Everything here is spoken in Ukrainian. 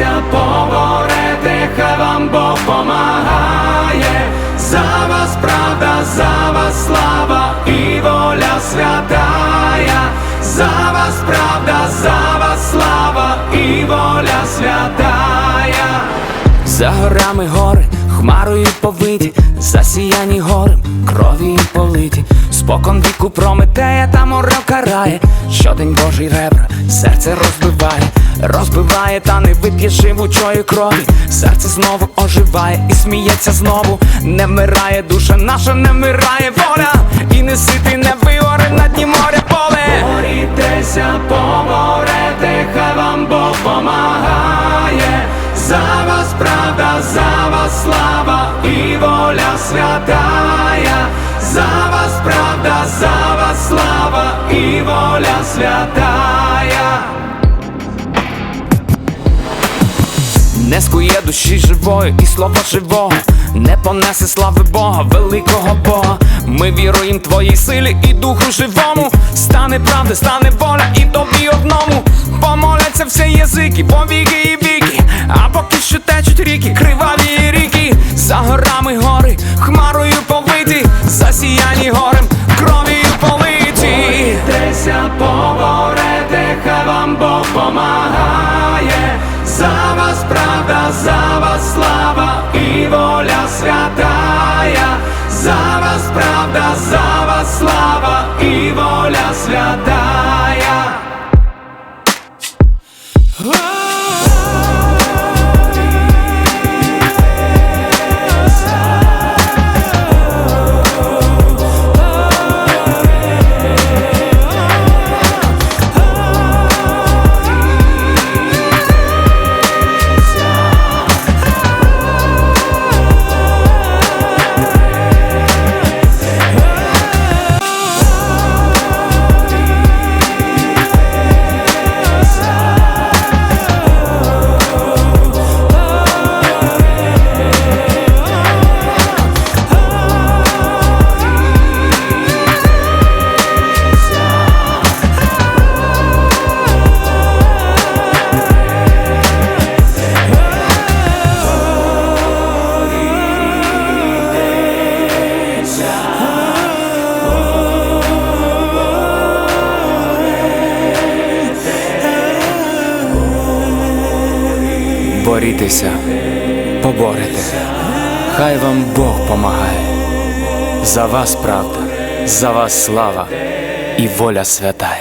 Борітеся, поборете, хай вам Бог помагає. За вас правда, за вас слава і воля святая. За вас правда, за вас За горами гори, хмарою повиті, засіяні горем, крові политі, спокон віку прометея та море карає, щодень Божий ребра, серце розбиває, розбиває, та не вип'є живучої крові, серце знову оживає і сміється знову, не вмирає душа наша, не вмирає воля, і не сити, не вигоре на дні моря поле. Борітеся, поборете, хай вам Бог помагає. За вас правда, за вас слава і воля святая. За вас правда, за вас слава і воля святая. Не скує душі живої і слова живого, не понесе слави Бога, великого Бога. Ми віруємо твоїй силі і духу живому. Стане правда, стане воля і одному. Помоляться всі язики, повіки і віки. А поки що течуть ріки, криваві ріки, за горами гори, хмарою повиті, засіяні горем, кров'ю политі. Борітеся, поборете, хай вам Бог помагає. За вас правда, за вас слава і воля святая. За вас правда, за Борітеся, поборете, хай вам Бог помагає. За вас правда, за вас слава і воля святая.